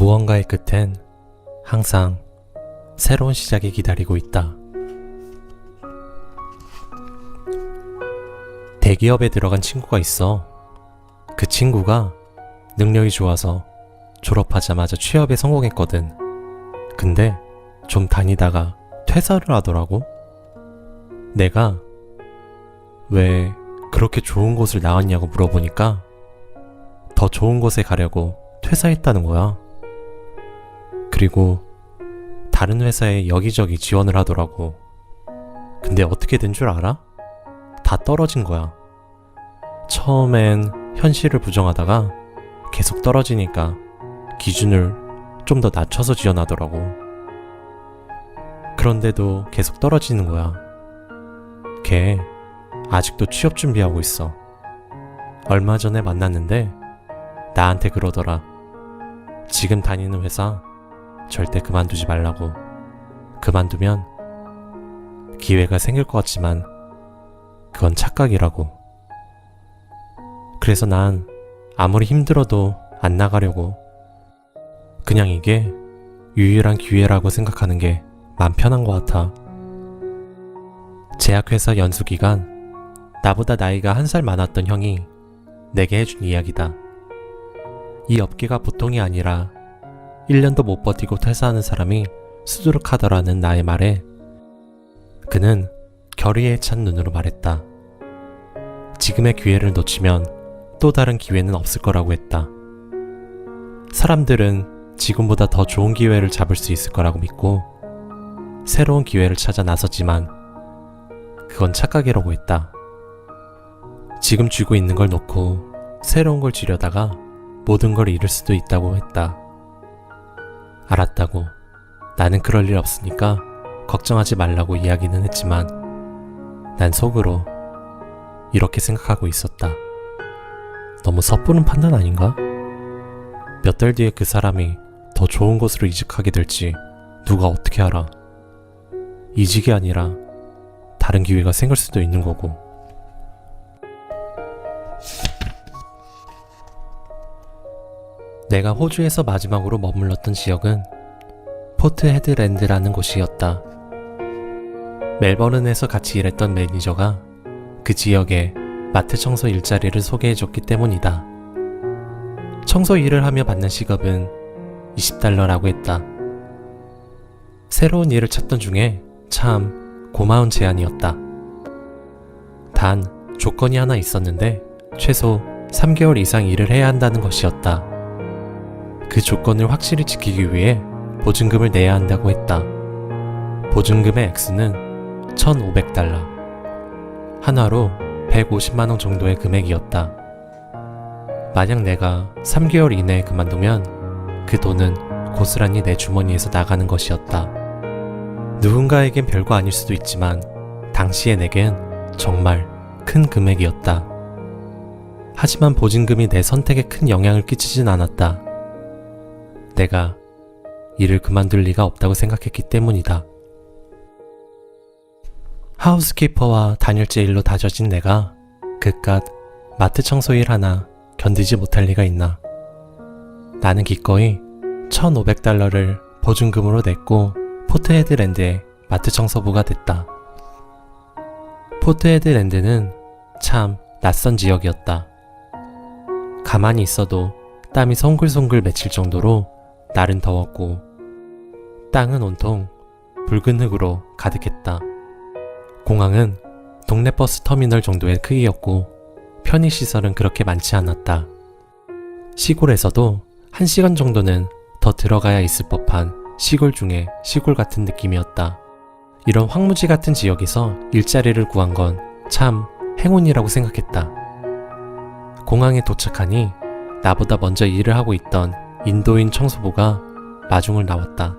무언가의 끝엔 항상 새로운 시작이 기다리고 있다. 대기업에 들어간 친구가 있어. 그 친구가 능력이 좋아서 졸업하자마자 취업에 성공했거든. 근데 좀 다니다가 퇴사를 하더라고. 내가 왜 그렇게 좋은 곳을 나왔냐고 물어보니까 더 좋은 곳에 가려고 퇴사했다는 거야. 그리고 다른 회사에 여기저기 지원을 하더라고. 근데 어떻게 된 줄 알아? 다 떨어진 거야. 처음엔 현실을 부정하다가 계속 떨어지니까 기준을 좀 더 낮춰서 지원하더라고. 그런데도 계속 떨어지는 거야. 걔 아직도 취업 준비하고 있어. 얼마 전에 만났는데 나한테 그러더라. 지금 다니는 회사 절대 그만두지 말라고. 그만두면 기회가 생길 것 같지만 그건 착각이라고. 그래서 난 아무리 힘들어도 안 나가려고 그냥 이게 유일한 기회라고 생각하는 게 맘 편한 것 같아. 제약회사 연수 기간 나보다 나이가 한 살 많았던 형이 내게 해준 이야기다. 이 업계가 보통이 아니라 1년도 못 버티고 퇴사하는 사람이 수두룩하더라는 나의 말에 그는 결의에 찬 눈으로 말했다. 지금의 기회를 놓치면 또 다른 기회는 없을 거라고 했다. 사람들은 지금보다 더 좋은 기회를 잡을 수 있을 거라고 믿고 새로운 기회를 찾아 나섰지만 그건 착각이라고 했다. 지금 쥐고 있는 걸 놓고 새로운 걸 쥐려다가 모든 걸 잃을 수도 있다고 했다. 알았다고. 나는 그럴 일 없으니까 걱정하지 말라고 이야기는 했지만 난 속으로 이렇게 생각하고 있었다. 너무 섣부른 판단 아닌가? 몇 달 뒤에 그 사람이 더 좋은 곳으로 이직하게 될지 누가 어떻게 알아? 이직이 아니라 다른 기회가 생길 수도 있는 거고. 내가 호주에서 마지막으로 머물렀던 지역은 포트 헤드랜드라는 곳이었다. 멜버른에서 같이 일했던 매니저가 그 지역에 마트 청소 일자리를 소개해줬기 때문이다. 청소 일을 하며 받는 시급은 20달러라고 했다. 새로운 일을 찾던 중에 참 고마운 제안이었다. 단 조건이 하나 있었는데 최소 3개월 이상 일을 해야 한다는 것이었다. 그 조건을 확실히 지키기 위해 보증금을 내야 한다고 했다. 보증금의 액수는 1,500달러. 한화로 150만원 정도의 금액이었다. 만약 내가 3개월 이내에 그만두면 그 돈은 고스란히 내 주머니에서 나가는 것이었다. 누군가에겐 별거 아닐 수도 있지만 당시의 내겐 정말 큰 금액이었다. 하지만 보증금이 내 선택에 큰 영향을 끼치진 않았다. 내가 일을 그만둘 리가 없다고 생각했기 때문이다. 하우스키퍼와 단열재 일로 다져진 내가 그깟 마트 청소 일 하나 견디지 못할 리가 있나. 나는 기꺼이 1,500달러를 보증금으로 냈고 포트헤드랜드의 마트 청소부가 됐다. 포트헤드랜드는 참 낯선 지역이었다. 가만히 있어도 땀이 송글송글 맺힐 정도로 날은 더웠고 땅은 온통 붉은 흙으로 가득했다. 공항은 동네 버스 터미널 정도의 크기였고 편의시설은 그렇게 많지 않았다. 시골에서도 한 시간 정도는 더 들어가야 있을 법한 시골 중에 시골 같은 느낌이었다. 이런 황무지 같은 지역에서 일자리를 구한 건 참 행운이라고 생각했다. 공항에 도착하니 나보다 먼저 일을 하고 있던 인도인 청소부가 마중을 나왔다.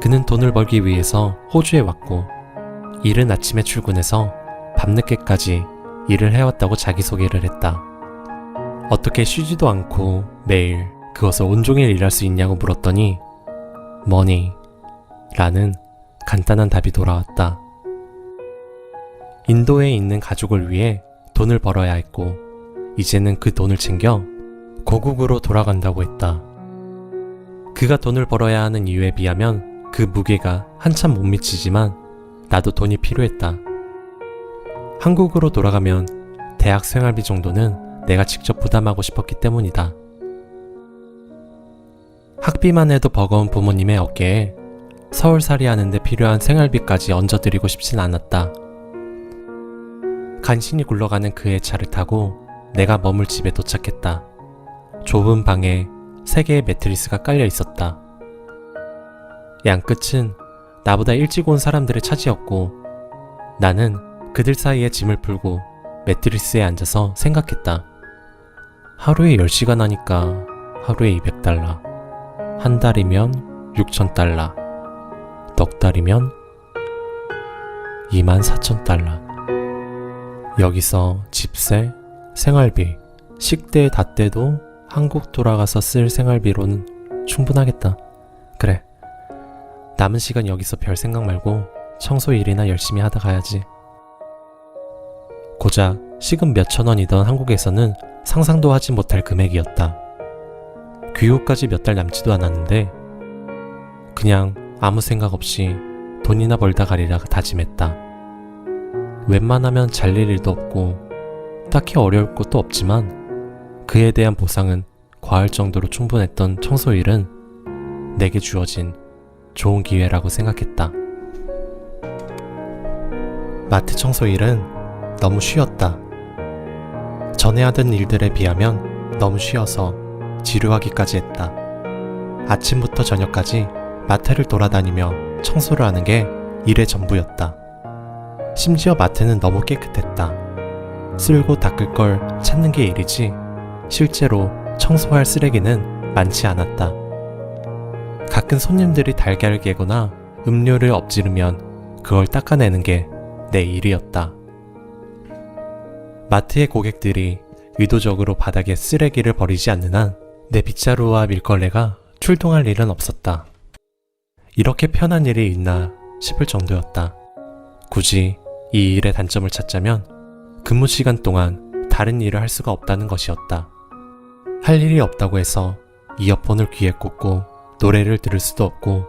그는 돈을 벌기 위해서 호주에 왔고 이른 아침에 출근해서 밤늦게까지 일을 해왔다고 자기소개를 했다. 어떻게 쉬지도 않고 매일 그것을 온종일 일할 수 있냐고 물었더니 머니 라는 간단한 답이 돌아왔다. 인도에 있는 가족을 위해 돈을 벌어야 했고 이제는 그 돈을 챙겨 고국으로 돌아간다고 했다. 그가 돈을 벌어야 하는 이유에 비하면 그 무게가 한참 못 미치지만 나도 돈이 필요했다. 한국으로 돌아가면 대학 생활비 정도는 내가 직접 부담하고 싶었기 때문이다. 학비만 해도 버거운 부모님의 어깨에 서울살이 하는데 필요한 생활비까지 얹어드리고 싶진 않았다. 간신히 굴러가는 그의 차를 타고 내가 머물 집에 도착했다. 좁은 방에 세 개의 매트리스가 깔려 있었다. 양끝은 나보다 일찍 온 사람들의 차지였고 나는 그들 사이에 짐을 풀고 매트리스에 앉아서 생각했다. 하루에 10시간 하니까 하루에 200달러. 한 달이면 6,000달러. 넉 달이면 24,000달러. 여기서 집세, 생활비, 식대 다 떼도 한국 돌아가서 쓸 생활비로는 충분하겠다. 그래. 남은 시간 여기서 별 생각 말고 청소 일이나 열심히 하다 가야지. 고작 시급 몇천 원이던 한국에서는 상상도 하지 못할 금액이었다. 귀국까지 몇 달 남지도 않았는데 그냥 아무 생각 없이 돈이나 벌다 가리라 다짐했다. 웬만하면 잘릴 일도 없고 딱히 어려울 것도 없지만 그에 대한 보상은 과할 정도로 충분했던 청소일은 내게 주어진 좋은 기회라고 생각했다. 마트 청소일은 너무 쉬웠다. 전에 하던 일들에 비하면 너무 쉬어서 지루하기까지 했다. 아침부터 저녁까지 마트를 돌아다니며 청소를 하는 게 일의 전부였다. 심지어 마트는 너무 깨끗했다. 쓸고 닦을 걸 찾는 게 일이지 실제로 청소할 쓰레기는 많지 않았다. 가끔 손님들이 달걀을 깨거나 음료를 엎지르면 그걸 닦아내는 게 내 일이었다. 마트의 고객들이 의도적으로 바닥에 쓰레기를 버리지 않는 한 내 빗자루와 밀걸레가 출동할 일은 없었다. 이렇게 편한 일이 있나 싶을 정도였다. 굳이 이 일의 단점을 찾자면 근무 시간 동안 다른 일을 할 수가 없다는 것이었다. 할 일이 없다고 해서 이어폰을 귀에 꽂고 노래를 들을 수도 없고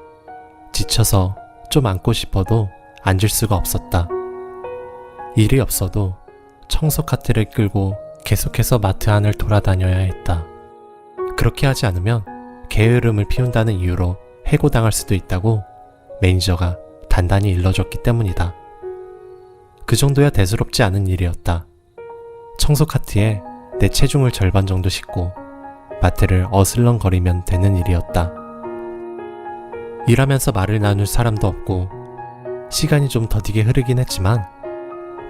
지쳐서 좀 앉고 싶어도 앉을 수가 없었다. 일이 없어도 청소 카트를 끌고 계속해서 마트 안을 돌아다녀야 했다. 그렇게 하지 않으면 게으름을 피운다는 이유로 해고당할 수도 있다고 매니저가 단단히 일러줬기 때문이다. 그 정도야 대수롭지 않은 일이었다. 청소 카트에 내 체중을 절반 정도 싣고 마트를 어슬렁거리면 되는 일이었다. 일하면서 말을 나눌 사람도 없고 시간이 좀 더디게 흐르긴 했지만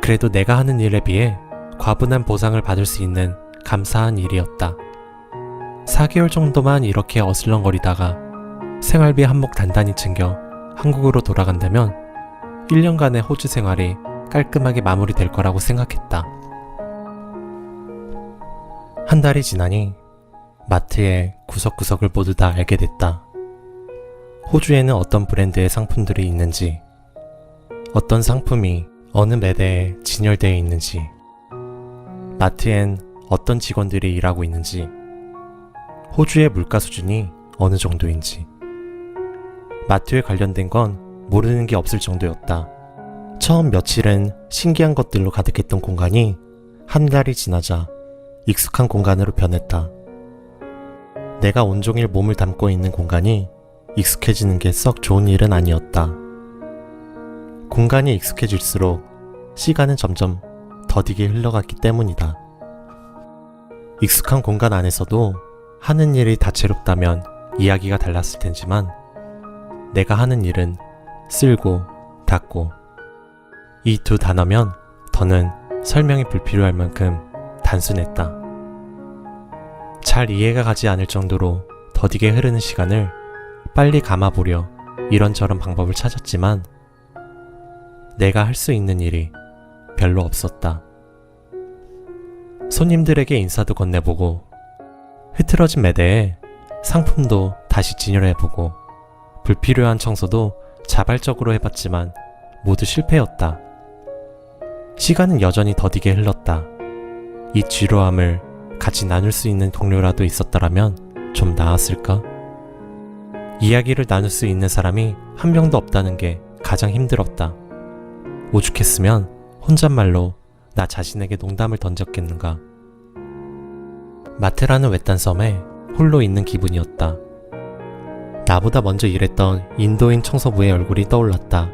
그래도 내가 하는 일에 비해 과분한 보상을 받을 수 있는 감사한 일이었다. 4개월 정도만 이렇게 어슬렁거리다가 생활비 한몫 단단히 챙겨 한국으로 돌아간다면 1년간의 호주 생활이 깔끔하게 마무리될 거라고 생각했다. 한 달이 지나니 마트의 구석구석을 모두 다 알게 됐다. 호주에는 어떤 브랜드의 상품들이 있는지, 어떤 상품이 어느 매대에 진열되어 있는지, 마트엔 어떤 직원들이 일하고 있는지, 호주의 물가 수준이 어느 정도인지, 마트에 관련된 건 모르는 게 없을 정도였다. 처음 며칠은 신기한 것들로 가득했던 공간이 한 달이 지나자 익숙한 공간으로 변했다. 내가 온종일 몸을 담고 있는 공간이 익숙해지는 게 썩 좋은 일은 아니었다. 공간이 익숙해질수록 시간은 점점 더디게 흘러갔기 때문이다. 익숙한 공간 안에서도 하는 일이 다채롭다면 이야기가 달랐을 텐지만 내가 하는 일은 쓸고 닦고 이 두 단어면 더는 설명이 불필요할 만큼 단순했다. 잘 이해가 가지 않을 정도로 더디게 흐르는 시간을 빨리 감아보려 이런저런 방법을 찾았지만 내가 할 수 있는 일이 별로 없었다. 손님들에게 인사도 건네보고 흐트러진 매대에 상품도 다시 진열해보고 불필요한 청소도 자발적으로 해봤지만 모두 실패였다. 시간은 여전히 더디게 흘렀다. 이 지루함을 같이 나눌 수 있는 동료라도 있었더라면 좀 나았을까? 이야기를 나눌 수 있는 사람이 한 명도 없다는 게 가장 힘들었다. 오죽했으면 혼잣말로 나 자신에게 농담을 던졌겠는가. 마테라는 외딴 섬에 홀로 있는 기분이었다. 나보다 먼저 일했던 인도인 청소부의 얼굴이 떠올랐다.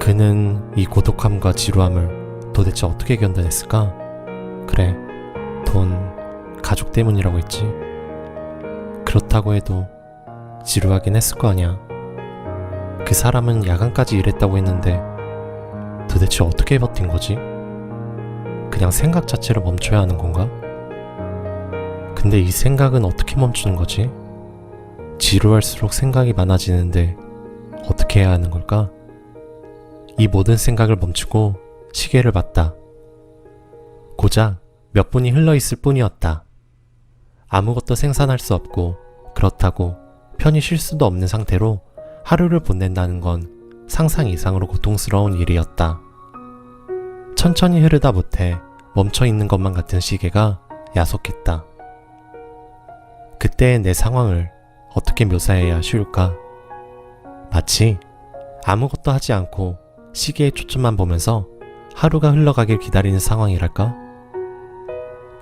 그는 이 고독함과 지루함을 도대체 어떻게 견뎌냈을까? 그래, 돈, 가족 때문이라고 했지. 그렇다고 해도 지루하긴 했을 거 아니야. 그 사람은 야간까지 일했다고 했는데 도대체 어떻게 버틴 거지? 그냥 생각 자체를 멈춰야 하는 건가? 근데 이 생각은 어떻게 멈추는 거지? 지루할수록 생각이 많아지는데 어떻게 해야 하는 걸까? 이 모든 생각을 멈추고 시계를 봤다. 고작 몇 분이 흘러 있을 뿐이었다. 아무것도 생산할 수 없고 그렇다고 편히 쉴 수도 없는 상태로 하루를 보낸다는 건 상상 이상으로 고통스러운 일이었다. 천천히 흐르다 못해 멈춰 있는 것만 같은 시계가 야속했다. 그때의 내 상황을 어떻게 묘사해야 쉬울까? 마치 아무것도 하지 않고 시계의 초점만 보면서 하루가 흘러가길 기다리는 상황이랄까?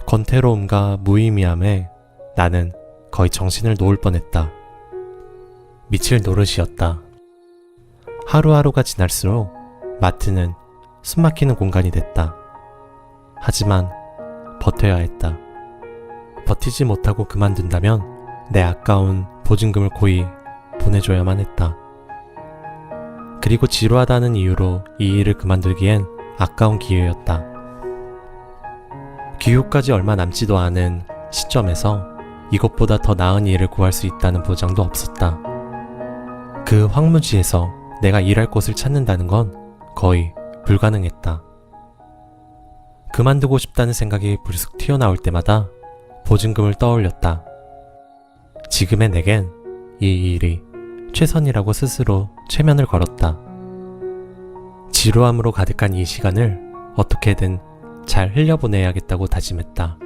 권태로움과 무의미함에 나는 거의 정신을 놓을 뻔했다. 미칠 노릇이었다. 하루하루가 지날수록 마트는 숨막히는 공간이 됐다. 하지만 버텨야 했다. 버티지 못하고 그만둔다면 내 아까운 보증금을 고이 보내줘야만 했다. 그리고 지루하다는 이유로 이 일을 그만두기엔 아까운 기회였다. 귀국까지 얼마 남지도 않은 시점에서 이것보다 더 나은 일을 구할 수 있다는 보장도 없었다. 그 황무지에서 내가 일할 곳을 찾는다는 건 거의 불가능했다. 그만두고 싶다는 생각이 불쑥 튀어나올 때마다 보증금을 떠올렸다. 지금의 내겐 이 일이 최선이라고 스스로 최면을 걸었다. 지루함으로 가득한 이 시간을 어떻게든 잘 흘려보내야겠다고 다짐했다.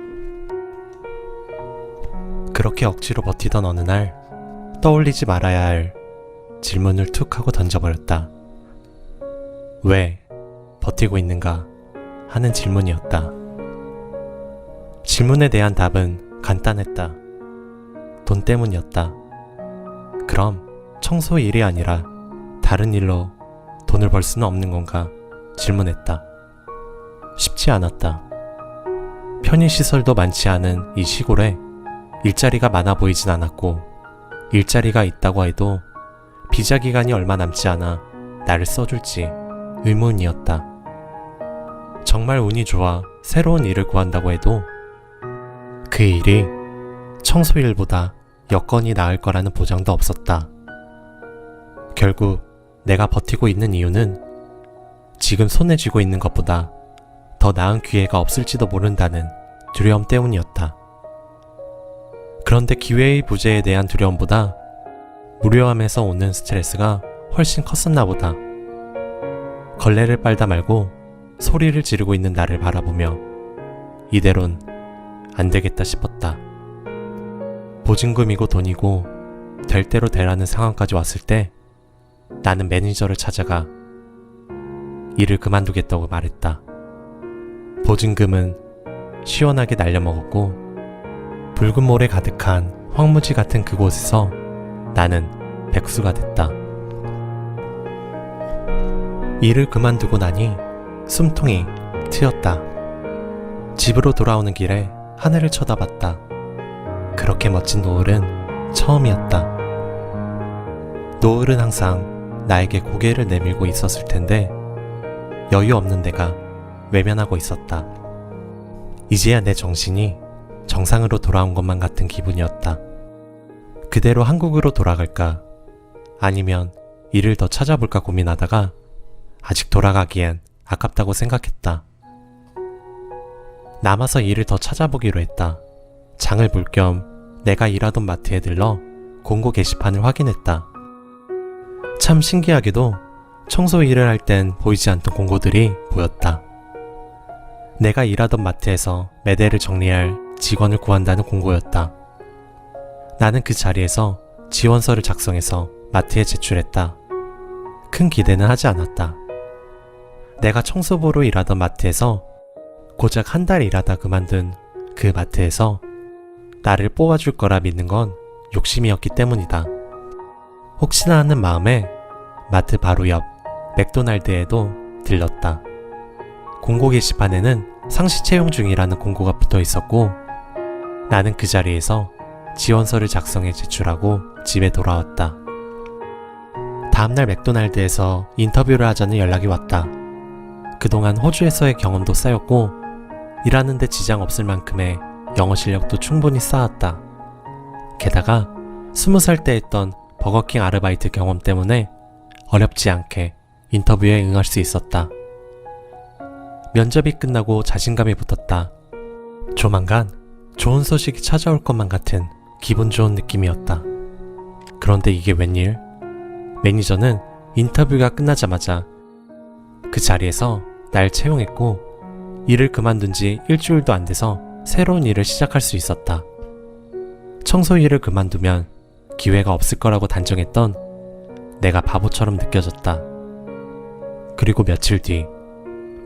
그렇게 억지로 버티던 어느 날 떠올리지 말아야 할 질문을 툭 하고 던져버렸다. 왜 버티고 있는가 하는 질문이었다. 질문에 대한 답은 간단했다. 돈 때문이었다. 그럼 청소 일이 아니라 다른 일로 돈을 벌 수는 없는 건가 질문했다. 쉽지 않았다. 편의시설도 많지 않은 이 시골에 일자리가 많아 보이진 않았고 일자리가 있다고 해도 비자 기간이 얼마 남지 않아 나를 써줄지 의문이었다. 정말 운이 좋아 새로운 일을 구한다고 해도 그 일이 청소 일보다 여건이 나을 거라는 보장도 없었다. 결국 내가 버티고 있는 이유는 지금 손에 쥐고 있는 것보다 더 나은 기회가 없을지도 모른다는 두려움 때문이었다. 그런데 기회의 부재에 대한 두려움보다 무료함에서 오는 스트레스가 훨씬 컸었나 보다. 걸레를 빨다 말고 소리를 지르고 있는 나를 바라보며 이대론 안 되겠다 싶었다. 보증금이고 돈이고 될 대로 되라는 상황까지 왔을 때 나는 매니저를 찾아가 일을 그만두겠다고 말했다. 보증금은 시원하게 날려먹었고 붉은 모래 가득한 황무지 같은 그곳에서 나는 백수가 됐다. 일을 그만두고 나니 숨통이 트였다. 집으로 돌아오는 길에 하늘을 쳐다봤다. 그렇게 멋진 노을은 처음이었다. 노을은 항상 나에게 고개를 내밀고 있었을 텐데 여유 없는 내가 외면하고 있었다. 이제야 내 정신이 정상으로 돌아온 것만 같은 기분이었다. 그대로 한국으로 돌아갈까? 아니면 일을 더 찾아볼까 고민하다가 아직 돌아가기엔 아깝다고 생각했다. 남아서 일을 더 찾아보기로 했다. 장을 볼 겸 내가 일하던 마트에 들러 공고 게시판을 확인했다. 참 신기하게도 청소 일을 할 땐 보이지 않던 공고들이 보였다. 내가 일하던 마트에서 매대를 정리할 직원을 구한다는 공고였다. 나는 그 자리에서 지원서를 작성해서 마트에 제출했다. 큰 기대는 하지 않았다. 내가 청소부로 일하던 마트에서 고작 한 달 일하다 그만둔 그 마트에서 나를 뽑아줄 거라 믿는 건 욕심이었기 때문이다. 혹시나 하는 마음에 마트 바로 옆 맥도날드에도 들렀다. 공고 게시판에는 상시 채용 중이라는 공고가 붙어 있었고 나는 그 자리에서 지원서를 작성해 제출하고 집에 돌아왔다. 다음날 맥도날드에서 인터뷰를 하자는 연락이 왔다. 그동안 호주에서의 경험도 쌓였고 일하는데 지장 없을 만큼의 영어 실력도 충분히 쌓았다. 게다가 스무 살때 했던 버거킹 아르바이트 경험 때문에 어렵지 않게 인터뷰에 응할 수 있었다. 면접이 끝나고 자신감이 붙었다. 조만간 좋은 소식이 찾아올 것만 같은 기분 좋은 느낌이었다. 그런데 이게 웬일? 매니저는 인터뷰가 끝나자마자 그 자리에서 날 채용했고 일을 그만둔 지 일주일도 안 돼서 새로운 일을 시작할 수 있었다. 청소 일을 그만두면 기회가 없을 거라고 단정했던 내가 바보처럼 느껴졌다. 그리고 며칠 뒤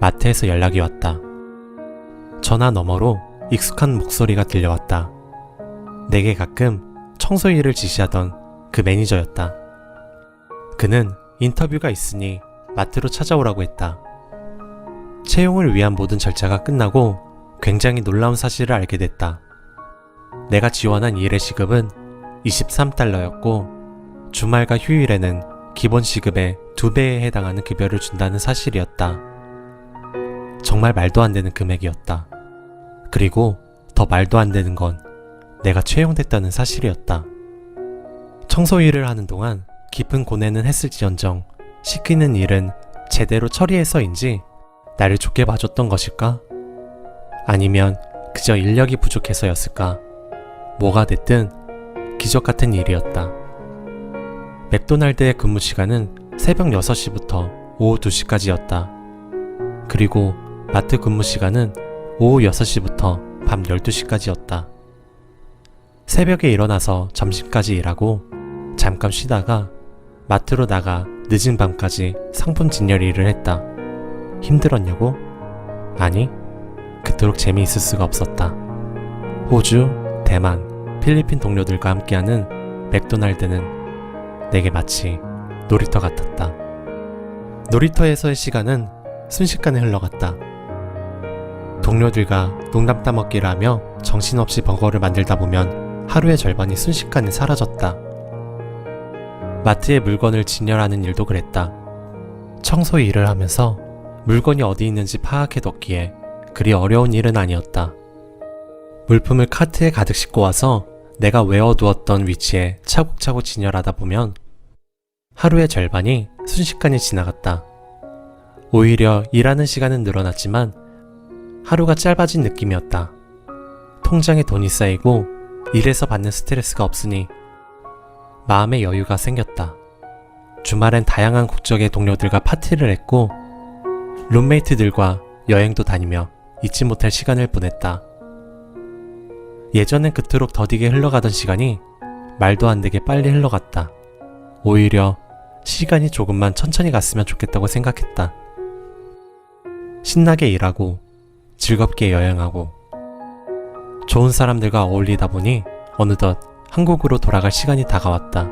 마트에서 연락이 왔다. 전화 너머로 익숙한 목소리가 들려왔다. 내게 가끔 청소 일을 지시하던 그 매니저였다. 그는 인터뷰가 있으니 마트로 찾아오라고 했다. 채용을 위한 모든 절차가 끝나고 굉장히 놀라운 사실을 알게 됐다. 내가 지원한 일의 시급은 23달러였고 주말과 휴일에는 기본 시급의 두 배에 해당하는 급여를 준다는 사실이었다. 정말 말도 안 되는 금액이었다. 그리고 더 말도 안 되는 건 내가 채용됐다는 사실이었다. 청소 일을 하는 동안 깊은 고뇌는 했을지언정 시키는 일은 제대로 처리해서인지 나를 좋게 봐줬던 것일까? 아니면 그저 인력이 부족해서였을까? 뭐가 됐든 기적 같은 일이었다. 맥도날드의 근무 시간은 새벽 6시부터 오후 2시까지였다. 그리고 마트 근무 시간은 오후 6시부터 밤 12시까지였다. 새벽에 일어나서 점심까지 일하고 잠깐 쉬다가 마트로 나가 늦은 밤까지 상품 진열 일을 했다. 힘들었냐고? 아니, 그토록 재미있을 수가 없었다. 호주, 대만, 필리핀 동료들과 함께하는 맥도날드는 내게 마치 놀이터 같았다. 놀이터에서의 시간은 순식간에 흘러갔다. 동료들과 농담 따먹기를 하며 정신없이 버거를 만들다 보면 하루의 절반이 순식간에 사라졌다. 마트에 물건을 진열하는 일도 그랬다. 청소 일을 하면서 물건이 어디 있는지 파악해뒀기에 그리 어려운 일은 아니었다. 물품을 카트에 가득 싣고 와서 내가 외워두었던 위치에 차곡차곡 진열하다 보면 하루의 절반이 순식간에 지나갔다. 오히려 일하는 시간은 늘어났지만 하루가 짧아진 느낌이었다. 통장에 돈이 쌓이고 일에서 받는 스트레스가 없으니 마음의 여유가 생겼다. 주말엔 다양한 국적의 동료들과 파티를 했고 룸메이트들과 여행도 다니며 잊지 못할 시간을 보냈다. 예전엔 그토록 더디게 흘러가던 시간이 말도 안 되게 빨리 흘러갔다. 오히려 시간이 조금만 천천히 갔으면 좋겠다고 생각했다. 신나게 일하고 즐겁게 여행하고 좋은 사람들과 어울리다 보니 어느덧 한국으로 돌아갈 시간이 다가왔다.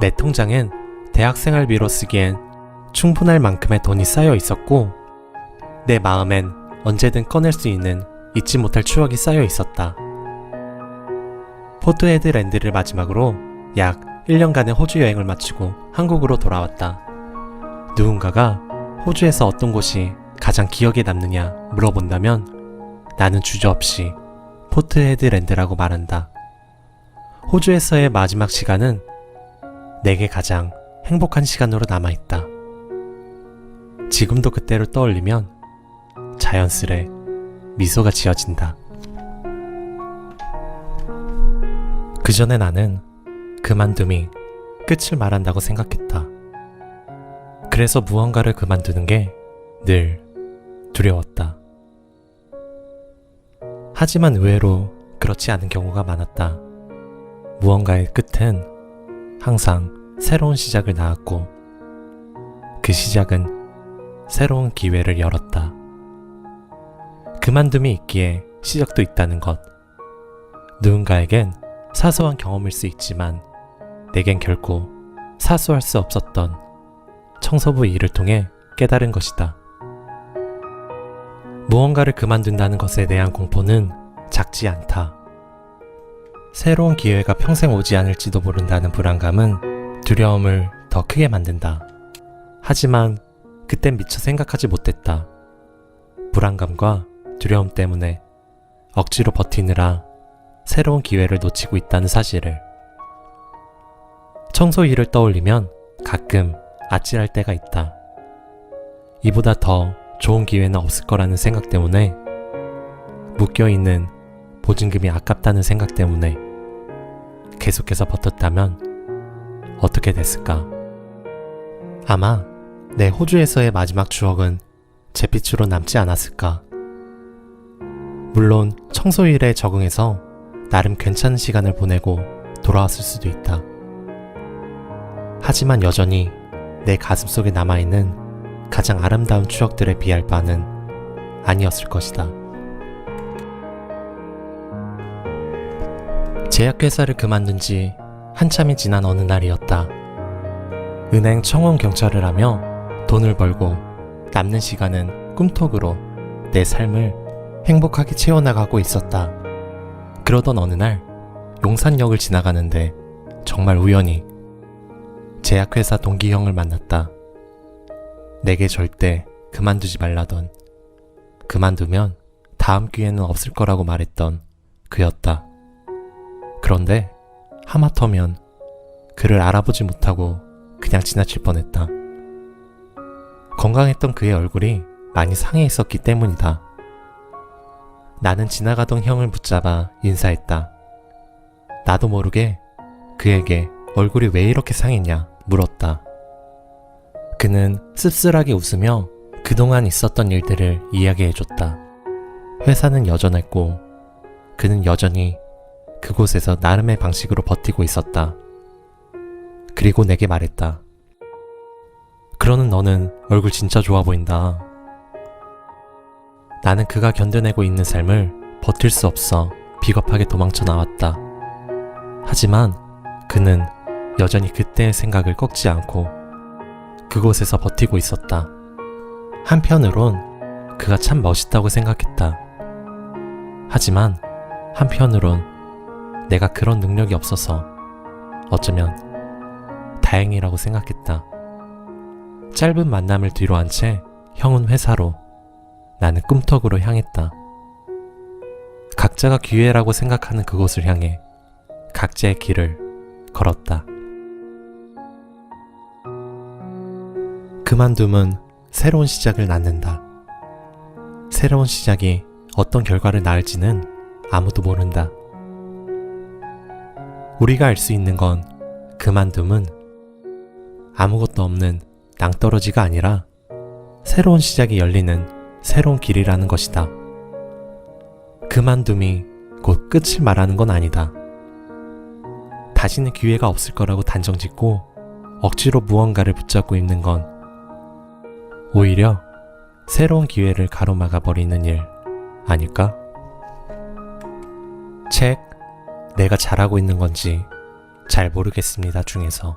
내 통장엔 대학생활비로 쓰기엔 충분할 만큼의 돈이 쌓여 있었고 내 마음엔 언제든 꺼낼 수 있는 잊지 못할 추억이 쌓여 있었다. 포트헤드 랜드를 마지막으로 약 1년간의 호주 여행을 마치고 한국으로 돌아왔다. 누군가가 호주에서 어떤 곳이 가장 기억에 남느냐 물어본다면 나는 주저없이 포트헤드 랜드라고 말한다. 호주에서의 마지막 시간은 내게 가장 행복한 시간으로 남아있다. 지금도 그때를 떠올리면 자연스레 미소가 지어진다. 그 전에 나는 그만둠이 끝을 말한다고 생각했다. 그래서 무언가를 그만두는 게 늘 두려웠다. 하지만 의외로 그렇지 않은 경우가 많았다. 무언가의 끝은 항상 새로운 시작을 낳았고 그 시작은 새로운 기회를 열었다. 그만둠이 있기에 시작도 있다는 것. 누군가에겐 사소한 경험일 수 있지만 내겐 결코 사소할 수 없었던 청소부 일을 통해 깨달은 것이다. 무언가를 그만둔다는 것에 대한 공포는 작지 않다. 새로운 기회가 평생 오지 않을지도 모른다는 불안감은 두려움을 더 크게 만든다. 하지만 그땐 미처 생각하지 못했다. 불안감과 두려움 때문에 억지로 버티느라 새로운 기회를 놓치고 있다는 사실을. 청소 일을 떠올리면 가끔 아찔할 때가 있다. 이보다 더 좋은 기회는 없을 거라는 생각 때문에 묶여있는 보증금이 아깝다는 생각 때문에 계속해서 버텼다면 어떻게 됐을까? 아마 내 호주에서의 마지막 추억은 잿빛으로 남지 않았을까? 물론 청소일에 적응해서 나름 괜찮은 시간을 보내고 돌아왔을 수도 있다. 하지만 여전히 내 가슴 속에 남아있는 가장 아름다운 추억들에 비할 바는 아니었을 것이다. 제약회사를 그만둔 지 한참이 지난 어느 날이었다. 은행 청원 경찰을 하며 돈을 벌고 남는 시간은 꿈톡으로 내 삶을 행복하게 채워나가고 있었다. 그러던 어느 날 용산역을 지나가는데 정말 우연히 제약회사 동기 형을 만났다. 내게 절대 그만두지 말라던 그만두면 다음 기회는 없을 거라고 말했던 그였다. 그런데 하마터면 그를 알아보지 못하고 그냥 지나칠 뻔했다. 건강했던 그의 얼굴이 많이 상해 있었기 때문이다. 나는 지나가던 형을 붙잡아 인사했다. 나도 모르게 그에게 얼굴이 왜 이렇게 상했냐 물었다. 그는 씁쓸하게 웃으며 그동안 있었던 일들을 이야기해줬다. 회사는 여전했고 그는 여전히 그곳에서 나름의 방식으로 버티고 있었다. 그리고 내게 말했다. 그러는 너는 얼굴 진짜 좋아 보인다. 나는 그가 견뎌내고 있는 삶을 버틸 수 없어 비겁하게 도망쳐 나왔다. 하지만 그는 여전히 그때의 생각을 꺾지 않고 그곳에서 버티고 있었다. 한편으론 그가 참 멋있다고 생각했다. 하지만 한편으론 내가 그런 능력이 없어서 어쩌면 다행이라고 생각했다. 짧은 만남을 뒤로 한 채 형은 회사로 나는 꿈턱으로 향했다. 각자가 기회라고 생각하는 그곳을 향해 각자의 길을 걸었다. 그만둠은 새로운 시작을 낳는다. 새로운 시작이 어떤 결과를 낳을지는 아무도 모른다. 우리가 알 수 있는 건 그만둠은 아무것도 없는 낭떠러지가 아니라 새로운 시작이 열리는 새로운 길이라는 것이다. 그만둠이 곧 끝을 말하는 건 아니다. 다시는 기회가 없을 거라고 단정 짓고 억지로 무언가를 붙잡고 있는 건 오히려 새로운 기회를 가로막아 버리는 일 아닐까? 책 내가 잘하고 있는 건지 잘 모르겠습니다 중에서